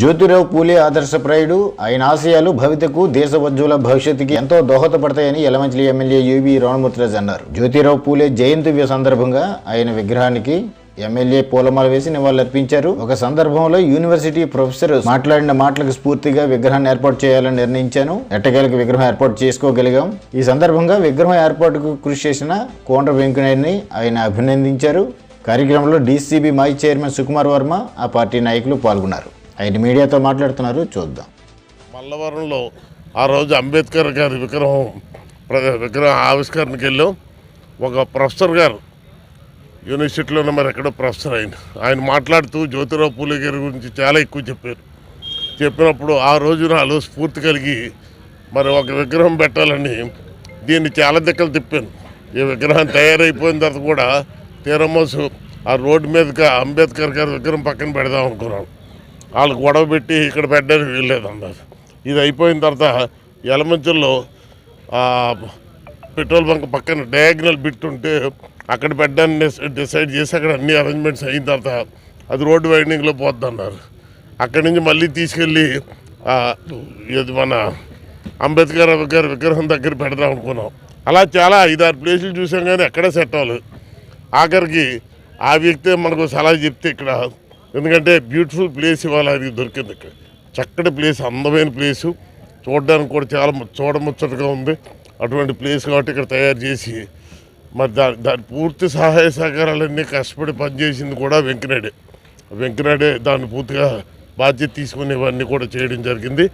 జ్యోతిరావు పూలే ఆదర్శప్రాయుడు ఆయన ఆశయాలు భవితకు దేశవజ్జుల భవిష్యత్తుకి ఎంతో దోహదపడతాయని యలమంచిలి ఎమ్మెల్యే యువి రాణమూర్తిరాజు అన్నారు. జ్యోతిరావు పూలే జయంతి సందర్భంగా ఆయన విగ్రహానికి ఎమ్మెల్యే పూలమాల వేసి నివాళులర్పించారు. ఒక సందర్భంలో యూనివర్సిటీ ప్రొఫెసర్ మాట్లాడిన మాటలకు స్ఫూర్తిగా విగ్రహాన్ని ఏర్పాటు చేయాలని నిర్ణయించాను. ఎట్టకేలకు విగ్రహం ఏర్పాటు చేసుకోగలిగాం. ఈ సందర్భంగా విగ్రహం ఏర్పాటుకు కృషి చేసిన కోండ్ర వెంకయ్యని ఆయన అభినందించారు. కార్యక్రమంలో డీసీబీ మాజీ చైర్మన్ సుకుమార్ వర్మ ఆ పార్టీ నాయకులు పాల్గొన్నారు. ఆయన మీడియాతో మాట్లాడుతున్నారు చూద్దాం. మల్లవరంలో ఆ రోజు అంబేద్కర్ గారి విగ్రహం ప్ర- విగ్రహం ఆవిష్కరణకి వెళ్ళాం. ఒక ప్రొఫెసర్ గారు యూనివర్సిటీలోనే మరి ఎక్కడో ప్రొఫెసర్ ఆయన. ఆయన మాట్లాడుతూ జ్యోతిరావు పూలే గారి గురించి చాలా ఎక్కువ చెప్పారు. చెప్పినప్పుడు ఆ రోజు నాలో స్ఫూర్తి కలిగి మరి ఒక విగ్రహం పెట్టాలని దీన్ని చాలా దిక్కలు తిప్పాను. ఈ విగ్రహం తయారైపోయిన తర్వాత కూడా తీరమోసు ఆ రోడ్డు మీదగా అంబేద్కర్ గారి విగ్రహం పక్కన పెడదాం అనుకున్నాను. వాళ్ళు గొడవ పెట్టి ఇక్కడ పెట్టడానికి వీల్లేదు అన్నారు ఇది అయిపోయిన తర్వాత ఎలమంచుల్లో పెట్రోల్ బంక్ పక్కన డయాగ్నల్ బిట్ ఉంటే అక్కడ పెట్టడానికి డిసైడ్ చేసి అక్కడ అన్ని అరేంజ్మెంట్స్ అయిన తర్వాత అది రోడ్డు వైండింగ్లో పోద్ది అన్నారు అక్కడి నుంచి మళ్ళీ తీసుకెళ్ళి ఇది మన అంబేద్కర్ గారి విగ్రహం దగ్గర పెడదాం అనుకున్నాం. అలా చాలా ఐదారు ప్లేసులు చూసాం కానీ ఎక్కడ సెట్ అవ్వలేదు. ఆఖరికి ఆ వ్యక్తే మనకు సలహా చెప్తే ఇక్కడ ఎందుకంటే బ్యూటిఫుల్ ప్లేస్ ఇవాళ అది దొరికింది ఇక్కడ. చక్కటి ప్లేస్ అందమైన ప్లేసు. చూడడానికి కూడా చాలా చూడముచ్చటగా ఉంది. అటువంటి ప్లేస్ కాబట్టి ఇక్కడ తయారు చేసి మరి దాని దాని పూర్తి సహాయ సహకారాలన్నీ కష్టపడి పనిచేసింది కూడా వెంకనాడే. వెంకనాడే దాన్ని పూర్తిగా బాధ్యత తీసుకునేవన్నీ కూడా చేయడం జరిగింది.